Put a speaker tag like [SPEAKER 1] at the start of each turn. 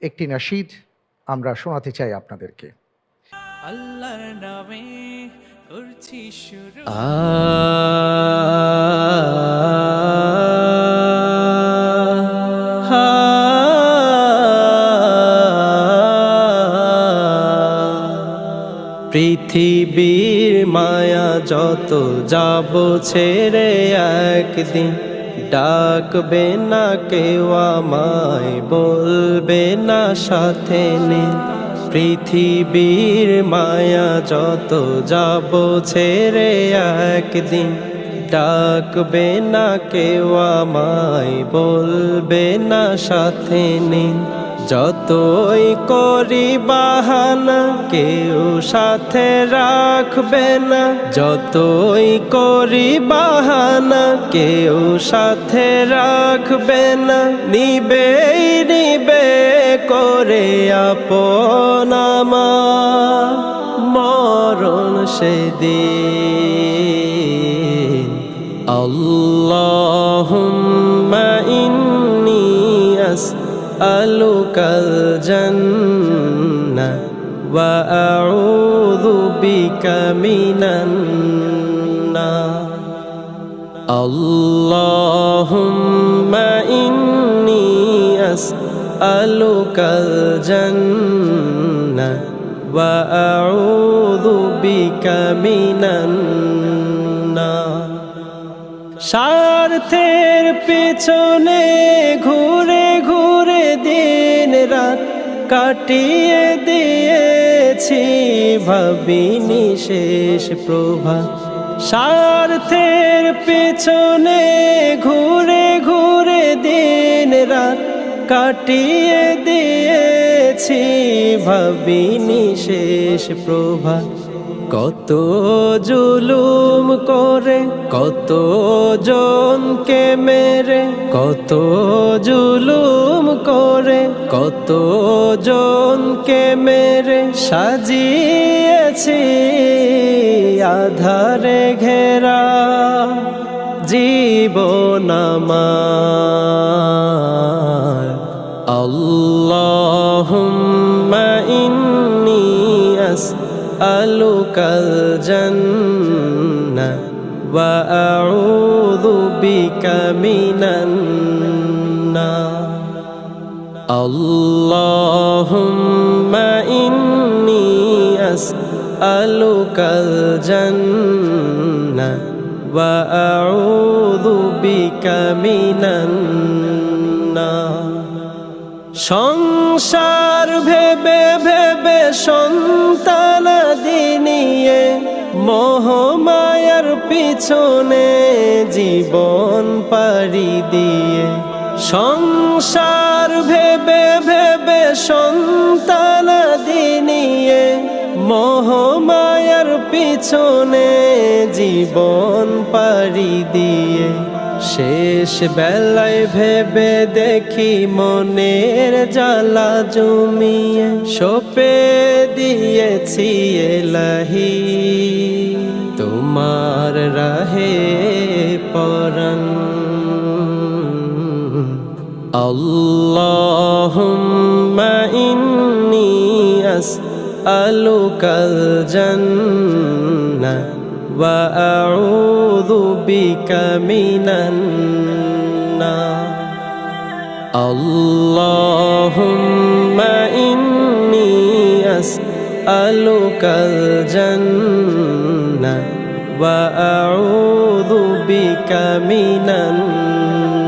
[SPEAKER 1] একটি নাশিদ আমরা শোনাতে চাই আপনাদেরকে।
[SPEAKER 2] আল্লাহর নামে করছি শুরু। পৃথিবীর মায়া যত যাব ছেড়ে একদিন ডাকবে না কেউ আমায়, বলবে না সাথে নিন পৃথিবীর মায়া যত যাব ছেড়ে একদিন। ডাকবে না কেউ আমায়, বলবে না সাথে নিন যতই করি বাহানা, কেউ সাথে রাখবে না। যতই করি বাহানা, কেউ সাথে রাখবে না। নিবে নিবে করে আপন আমার মরণ সেদিন। ইন্নী আসআলুকাল জান্নাহ ওয়া আউযু বিকা মিনান নার আল্লাহুম্মা ইন্নী আসআলুকাল জান্নাহ ওয়া আউযু বিকা মিনান নার স্বার্থের পেছনে ঘুরে ঘুরে কাটিয়ে দিয়েছি ভাবিনি শেষ প্রভা। স্বার্থের পেছনে ঘুরে ঘুরে দিন রাত কাটিয়ে দিয়েছি ভাবিনি শেষ প্রভা। কত জুলুম করে, কত জনকে মেরে, কত জুলুম কত জনকে মেরে সাজিয়েছি আধারে ঘেরা জীবন আমার। আল্লাহুম্মা ইন্নী আসআলুকাল জান্নাহ ওয়া আউযু বিকা মিনান নার। আল্লাহুম্মা ইন্নী আসআলুকাল জান্নাহ ওয়া আউযু বিকা মিনান সংসার ভেবে ভেবে সন্তানাদি নিয়ে মোহমায়ার পিছনে জীবন পাড়ি দিয়ে। সংসার ভেবে ভেবে সন্তানাদি দিনিয়ে মোহমায়ার পিছনে জীবন পাড়ি দিয়ে। শেষ বেলায় ভেবে দেখি মনের জ্বালা জমিয়ে সোপে দিয়েছি এলাহি। তোমার রাহে পরন اللهم إني أسألك الجنة وأعوذ بك من النار اللهم إني أسألك الجنة وأعوذ بك من النار